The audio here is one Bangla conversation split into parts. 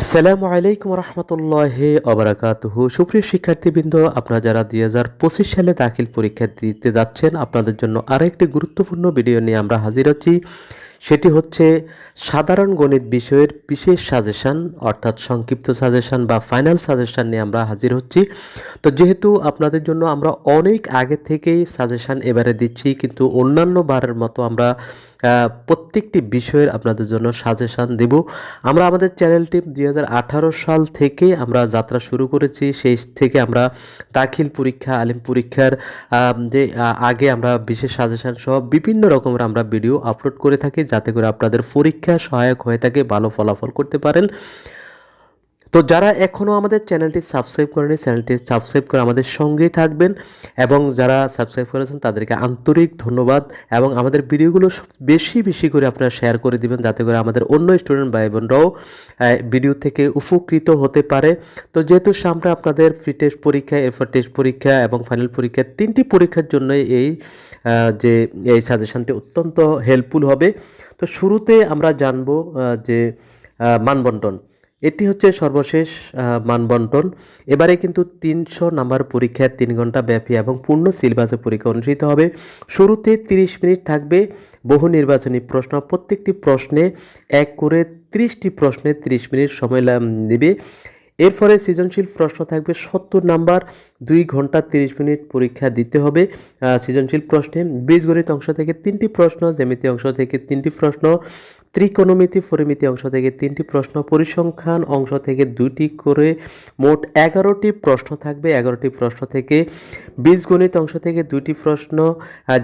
আসসালামু আলাইকুম রহমতুল্লাহ অবরাকাতুহু সুপ্রিয় শিক্ষার্থীবৃন্দ, আপনারা যারা দুই হাজার পঁচিশ সালে দাখিল পরীক্ষা দিতে যাচ্ছেন, আপনাদের জন্য আরেকটি গুরুত্বপূর্ণ ভিডিও নিয়ে আমরা হাজির হচ্ছি। সেটি হচ্ছে সাধারণ গণিত বিষয়ের বিশেষ সাজেশন, অর্থাৎ সংক্ষিপ্ত সাজেশন বা ফাইনাল সাজেশান নিয়ে আমরা হাজির হচ্ছি। তো যেহেতু আপনাদের জন্য আমরা অনেক আগে থেকেই সাজেশন এবারে দিচ্ছি, কিন্তু অন্যান্য বারের মতো আমরা প্রত্যেকটি বিষয়ের আপনাদের জন্য সাজেশান দেব। আমরা আমাদের চ্যানেলটি দুই হাজার আঠারো সাল থেকে আমরা যাত্রা শুরু করেছি। সেই থেকে আমরা দাখিল পরীক্ষা, আলিম পরীক্ষার যে আগে আমরা বিশেষ সাজেশান সহ বিভিন্ন রকমের আমরা ভিডিও আপলোড করে থাকি। যাতে করে আপনাদের পরীক্ষা সহায়ক হয়ে থাকে, ভালো ফলাফল করতে পারেন। তো যারা এখনও আমাদের চ্যানেলটি সাবস্ক্রাইব করেনি, চ্যানেলটি সাবস্ক্রাইব করে আমাদের সঙ্গেই থাকবেন এবং যারা সাবস্ক্রাইব করেছেন তাদেরকে আন্তরিক ধন্যবাদ এবং আমাদের ভিডিওগুলো বেশি বেশি করে আপনারা শেয়ার করে দিবেন যাতে করে আমাদের অন্য স্টুডেন্ট ভাই বোনরাও ভিডিও থেকে উপকৃত হতে পারে। তো যেহেতু সামনে আপনাদের ফ্রি টেস্ট পরীক্ষা এরপর টেস্ট পরীক্ষা এবং ফাইনাল পরীক্ষা তিনটি পরীক্ষার জন্য এই যে, এই সাজেশনটি অত্যন্ত হেল্পফুল হবে। তো শুরুতে আমরা জানব যে মানবন্টন। এটি হচ্ছে সর্বশেষ মানবন্টন। এবারে কিন্তু তিনশো নাম্বার পরীক্ষার তিন ঘণ্টা ব্যাপী এবং পূর্ণ সিলেবাসের পরীক্ষা অনুষ্ঠিত হবে। শুরুতে তিরিশ মিনিট থাকবে বহু নির্বাচনী প্রশ্ন। প্রত্যেকটি প্রশ্নে এক করে ত্রিশটি প্রশ্নে তিরিশ মিনিট সময় নেবে এরপরে সৃজনশীল প্রশ্ন থাকবে সত্তর নাম্বার, দুই ঘণ্টা তিরিশ মিনিট পরীক্ষা দিতে হবে। সৃজনশীল প্রশ্নে বীজগণিত অংশ থেকে তিনটি প্রশ্ন, জ্যামিতি অংশ থেকে তিনটি প্রশ্ন, ত্রিকোণমিতি, পরিমিতি অংশ থেকে তিনটি প্রশ্ন, পরিসংখ্যান অংশ থেকে দুটি করে মোট এগারোটি প্রশ্ন থাকবে। এগারোটি প্রশ্ন থেকে বীজগণিত অংশ থেকে দুটি প্রশ্ন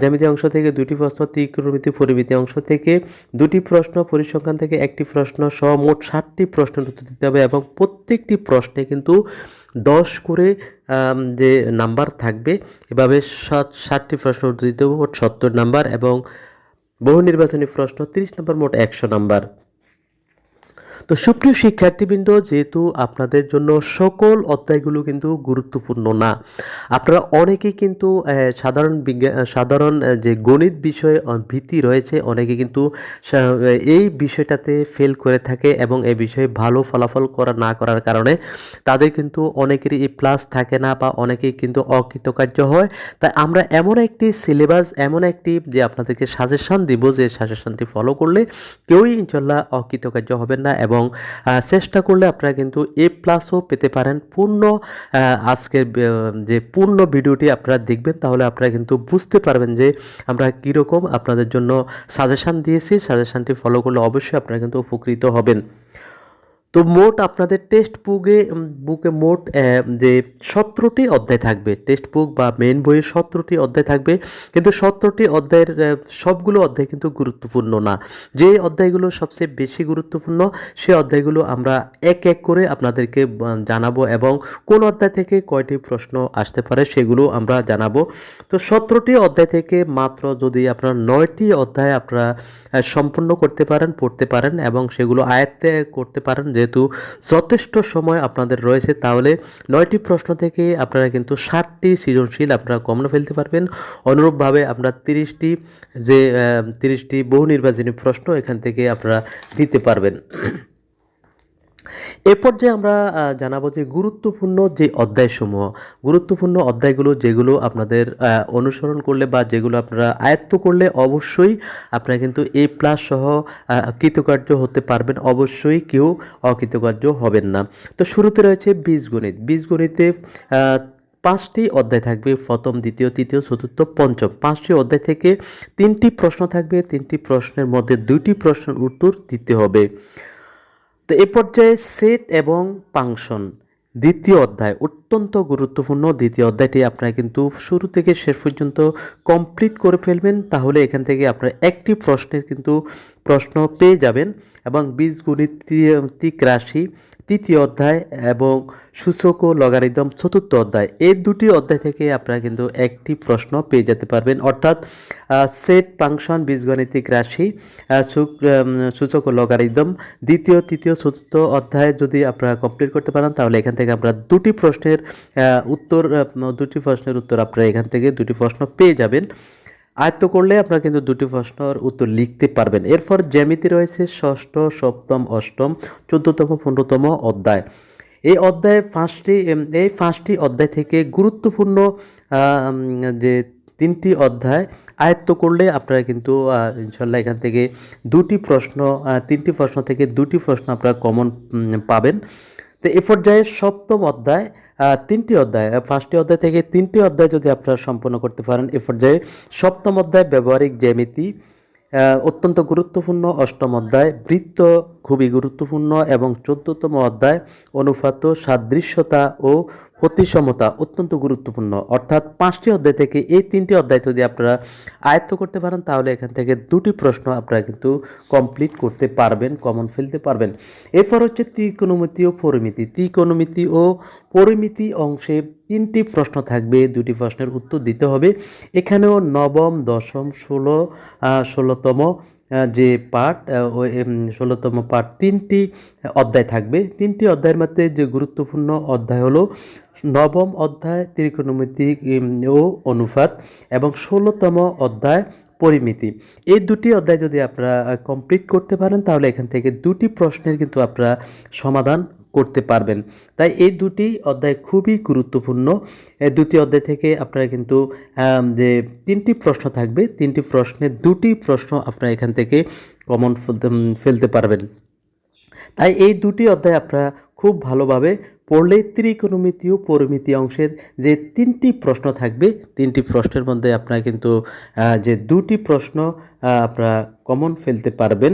জ্যামিতি অংশ থেকে দুটি প্রশ্ন, ত্রিকোণমিতি, পরিমিতি অংশ থেকে দুটি প্রশ্ন, পরিসংখ্যান থেকে একটি প্রশ্ন সহ মোট ষাটটি প্রশ্নের উত্তর দিতে হবে এবং প্রত্যেকটি প্রশ্নে কিন্তু দশ করে যে নাম্বার থাকবে, এভাবে সাত, ষাটটি প্রশ্ন দিতে মোট সত্তর নাম্বার এবং বহু নির্বাচনী প্রশ্ন, তিরিশ নাম্বার, মোট একশো নাম্বার। তো সুপ্রিয় শিক্ষার্থীবৃন্দ, যেহেতু আপনাদের জন্য সকল অধ্যায়গুলো কিন্তু গুরুত্বপূর্ণ না, আপনারা অনেকেই কিন্তু সাধারণ বিজ্ঞান সাধারণ যে গণিত বিষয়ে ভীতি রয়েছে, অনেকে কিন্তু এই বিষয়টাতে ফেল করে থাকে এবং এই বিষয়ে ভালো ফলাফল করা, না করার কারণে তাদের কিন্তু অনেকেরই এই প্লাস থাকে না বা অনেকেই কিন্তু অকৃতকার্য হয়। তাই আমরা এমন একটি সিলেবাস এমন একটি, যে আপনাদেরকে সাজেশন দিব, যে সাজেশনটি ফলো করলে কেউই ইনশাল্লাহ অকৃতকার্য হবেন না এবং আহ, চেষ্টা করলে আপনারা কিন্তু এ প্লাসও পেতে পারেন পূর্ণ আজকের যে পূর্ণ ভিডিওটি আপনারা দেখবেন তাহলে আপনারা কিন্তু বুঝতে পারবেন যে আমরা কীরকম আপনাদের জন্য সাজেশান দিয়েছি। সাজেশানটি ফলো করলে অবশ্যই আপনারা কিন্তু উপকৃত হবেন। তো মোট আপনাদের টেক্সট বুকে বুকে মোট যে সতেরোটি অধ্যায় থাকবে টেক্সট বুক বা মেন বইয়ের সতেরোটি অধ্যায় থাকবে, কিন্তু সতেরোটি অধ্যায়ের সবগুলো অধ্যায় কিন্তু গুরুত্বপূর্ণ না। যে অধ্যায়গুলো সবচেয়ে বেশি গুরুত্বপূর্ণ, সে অধ্যায়গুলো আমরা এক এক করে আপনাদেরকে জানাব এবং কোন অধ্যায় থেকে কয়টি প্রশ্ন আসতে পারে সেগুলো আমরা জানাব। তো সতেরোটি অধ্যায় থেকে মাত্র যদি আপনার নয়টি অধ্যায় আপনারা সম্পূর্ণ করতে পারেন, পড়তে পারেন এবং সেগুলো আয়ত্তে করতে পারেন যেহেতু যথেষ্ট সময় আপনাদের রয়েছে, তাহলে নয়টি প্রশ্ন থেকে আপনারা কিন্তু ষাটটি সৃজনশীল আপনারা কমনে ফেলতে পারবেন। অনুরূপভাবে আপনারা তিরিশটি যে তিরিশটি বহু নির্বাচনী প্রশ্ন এখান থেকে আপনারা দিতে পারবেন। এ পর্যায়ে আমরা জানাব যে গুরুত্বপূর্ণ যে অধ্যায়সমূহ, গুরুত্বপূর্ণ অধ্যায়গুলো যেগুলো আপনাদের অনুসরণ করলে বা যেগুলো আপনারা আয়ত্ত করলে অবশ্যই আপনারা কিন্তু এ প্লাস সহ কৃতকার্য হতে পারবেন। অবশ্যই কেউ অকৃতকার্য হবেন না। তো শুরুতে রয়েছে বীজগণিত। বীজগণিতে পাঁচটি অধ্যায় থাকবে। প্রথম, দ্বিতীয়, তৃতীয়, চতুর্থ, পঞ্চম। পাঁচটি অধ্যায় থেকে তিনটি প্রশ্ন থাকবে। তিনটি প্রশ্নের মধ্যে দুইটি প্রশ্নের উত্তর দিতে হবে। তো এ পর্যায়ে সেট এবং পাংশন, দ্বিতীয় অধ্যায়, অত্যন্ত গুরুত্বপূর্ণ দ্বিতীয় অধ্যায়টি আপনারা কিন্তু শুরু থেকে শেষ পর্যন্ত কমপ্লিট করে ফেলবেন, তাহলে এখান থেকে আপনারা একটি প্রশ্নের কিন্তু প্রশ্ন পেয়ে যাবেন এবং বীজগণিতিক রাশি তৃতীয় অধ্যায় এবং সূচক ও লগারিদম চতুর্থ অধ্যায়। এই দুটি অধ্যায় থেকে আপনারা কিন্তু একটি প্রশ্ন পেয়ে যেতে পারবেন। অর্থাৎ সেট ফাংশন বীজগণিতিক রাশি সূচক ও লগারিদম। দ্বিতীয়, তৃতীয়, চতুর্থ অধ্যায় যদি আপনারা কমপ্লিট করতে পারেন, তাহলে এখান থেকে আপনারা দুটি প্রশ্নের উত্তর দুটি প্রশ্নের উত্তর আপনারা এখান থেকে দুটি প্রশ্ন পেয়ে যাবেন। আয়ত্ত করলে আপনারা কিন্তু দুটি প্রশ্নের উত্তর লিখতে পারবেন। এরপর জ্যামিতি রয়েছে ষষ্ঠ, সপ্তম, অষ্টম, চোদ্দতম, পনেরোতম অধ্যায়। এই অধ্যায়ে পাঁচটি এই পাঁচটি অধ্যায় থেকে গুরুত্বপূর্ণ যে তিনটি অধ্যায় আয়ত্ত করলে আপনারা কিন্তু ইনশাল্লাহ এখান থেকে দুটি প্রশ্ন তিনটি প্রশ্ন থেকে দুটি প্রশ্ন আপনারা কমন পাবেন। তো এ পর্যায়ে সপ্তম অধ্যায় তিনটি অধ্যায় ফার্স্টটি অধ্যায় থেকে তিনটি অধ্যায় যদি আপনারা সম্পন্ন করতে পারেন, এ পর্যায়ে সপ্তম অধ্যায় ব্যবহারিক জ্যামিতি অত্যন্ত গুরুত্বপূর্ণ অষ্টম অধ্যায় বৃত্ত খুবই গুরুত্বপূর্ণ এবং চোদ্দতম অধ্যায় অনুপাত, সাদৃশ্যতা ও প্রতিসমতা অত্যন্ত গুরুত্বপূর্ণ। অর্থাৎ পাঁচটি অধ্যায় থেকে এই তিনটি অধ্যায় যদি আপনারা আয়ত্ত করতে পারেন, তাহলে এখান থেকে দুটি প্রশ্ন আপনারা কিন্তু কমপ্লিট করতে পারবেন কমন ফেলতে পারবেন। এরপর হচ্ছে ত্রিকোণমিতি ও পরিমিতি। ত্রিকোণমিতি ও পরিমিতি অংশে তিনটি প্রশ্ন থাকবে, দুটি প্রশ্নের উত্তর দিতে হবে। এখানেও নবম, দশম, ষোলো ষোলোতম যে পাঠ ষোলোতম পাঠ, তিনটি অধ্যায় থাকবে। তিনটি অধ্যায়ের মধ্যে যে গুরুত্বপূর্ণ অধ্যায় হলো নবম অধ্যায়, ত্রিকোণমিতি ও অনুপাত এবং ষোলোতম অধ্যায়, পরিমিতি। এই দুটি অধ্যায় যদি আপনারা কমপ্লিট করতে পারেন, তাহলে এখান থেকে দুটি প্রশ্নের কিন্তু আপনারা সমাধান করতে পারবেন। তাই এই দুটি অধ্যায় খুবই গুরুত্বপূর্ণ। এই দুটি অধ্যায় থেকে আপনারা কিন্তু যে তিনটি প্রশ্ন থাকবে, তিনটি প্রশ্নের দুটি প্রশ্ন আপনারা এখান থেকে কমন ফেলতে ফেলতে পারবেন। তাই এই দুটি অধ্যায় আপনারা খুব ভালোভাবে পড়লে ত্রিকোণমিতি ও পরিমিতি অংশের যে তিনটি প্রশ্ন থাকবে, তিনটি প্রশ্নের মধ্যে আপনারা কিন্তু যে দুটি প্রশ্ন আপনারা কমন ফেলতে পারবেন।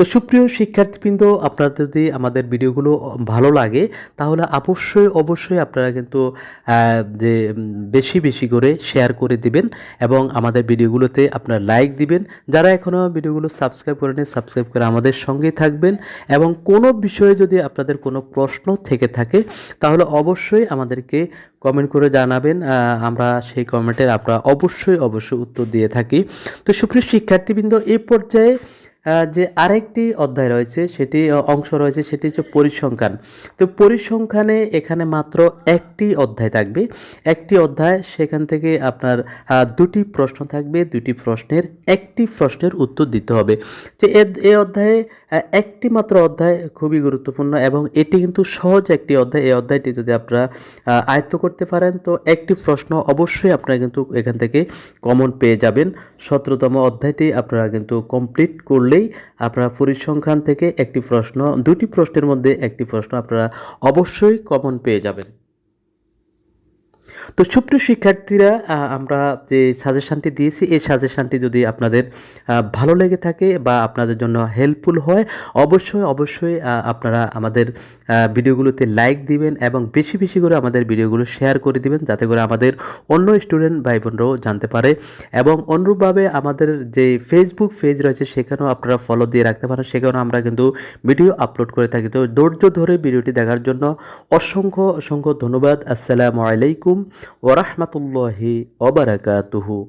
তো সুপ্রিয় শিক্ষার্থীবৃন্দ, আপনার যদি আমাদের ভিডিওগুলো ভালো লাগে, তাহলে অবশ্যই অবশ্যই আপনারা কিন্তু যে, বেশি বেশি করে শেয়ার করে দিবেন এবং আমাদের ভিডিওগুলোতে আপনারা লাইক দিবেন। যারা এখনও ভিডিওগুলো সাবস্ক্রাইব করেনি সাবস্ক্রাইব করে আমাদের সঙ্গেই থাকবেন এবং কোনো বিষয়ে যদি আপনাদের কোনো প্রশ্ন থেকে থাকে, তাহলে অবশ্যই আমাদেরকে কমেন্ট করে জানাবেন। আমরা সেই কমেন্টের আমরা অবশ্যই অবশ্যই উত্তর দিয়ে থাকি। তো সুপ্রিয় শিক্ষার্থীবৃন্দ এই পর্যায়ে যে আরেকটি অধ্যায় রয়েছে, সেটি অংশ রয়েছে, সেটি হচ্ছে পরিসংখ্যান। তো পরিসংখ্যানে এখানে মাত্র একটি অধ্যায় থাকবে। একটি অধ্যায়, সেখান থেকে আপনার দুটি প্রশ্ন থাকবে, দুটি প্রশ্নের, একটি প্রশ্নের উত্তর দিতে হবে। যে এ- অধ্যায়ে একটি মাত্র অধ্যায় খুবই গুরুত্বপূর্ণ এবং এটি কিন্তু সহজ একটি অধ্যায়। এই অধ্যায়টি যদি আপনারা আয়ত্ত করতে পারেন, তো একটি প্রশ্ন অবশ্যই আপনারা কিন্তু এখান থেকে কমন পেয়ে যাবেন। সতেরোতম অধ্যায়টি আপনারা কিন্তু কমপ্লিট করলেই আপনারা পরিসংখ্যান থেকে একটি প্রশ্ন, দুটি প্রশ্নের মধ্যে একটি প্রশ্ন আপনারা অবশ্যই কমন পেয়ে যাবেন। তো সুপ্রিয় শিক্ষার্থীরা আমরা যে সাজেশানটি দিয়েছি, এই সাজেশানটি যদি আপনাদের ভালো লেগে থাকে বা আপনাদের জন্য হেল্পফুল হয়, অবশ্যই অবশ্যই আপনারা আমাদের ভিডিওগুলোতে লাইক দিবেন এবং বেশি বেশি করে আমাদের ভিডিওগুলো শেয়ার করে দিবেন, যাতে করে আমাদের অন্য স্টুডেন্ট ভাই বোনরাও জানতে পারে এবং অনুরূপভাবে আমাদের যে ফেসবুক পেজ রয়েছে, সেখানেও আপনারা ফলো দিয়ে রাখতে পারেন। সেখানেও আমরা কিন্তু ভিডিও আপলোড করে থাকি। তো ধৈর্য ধরে ভিডিওটি দেখার জন্য অসংখ্য অসংখ্য ধন্যবাদ। আসসালামু আলাইকুম। ورحمة الله وبركاته.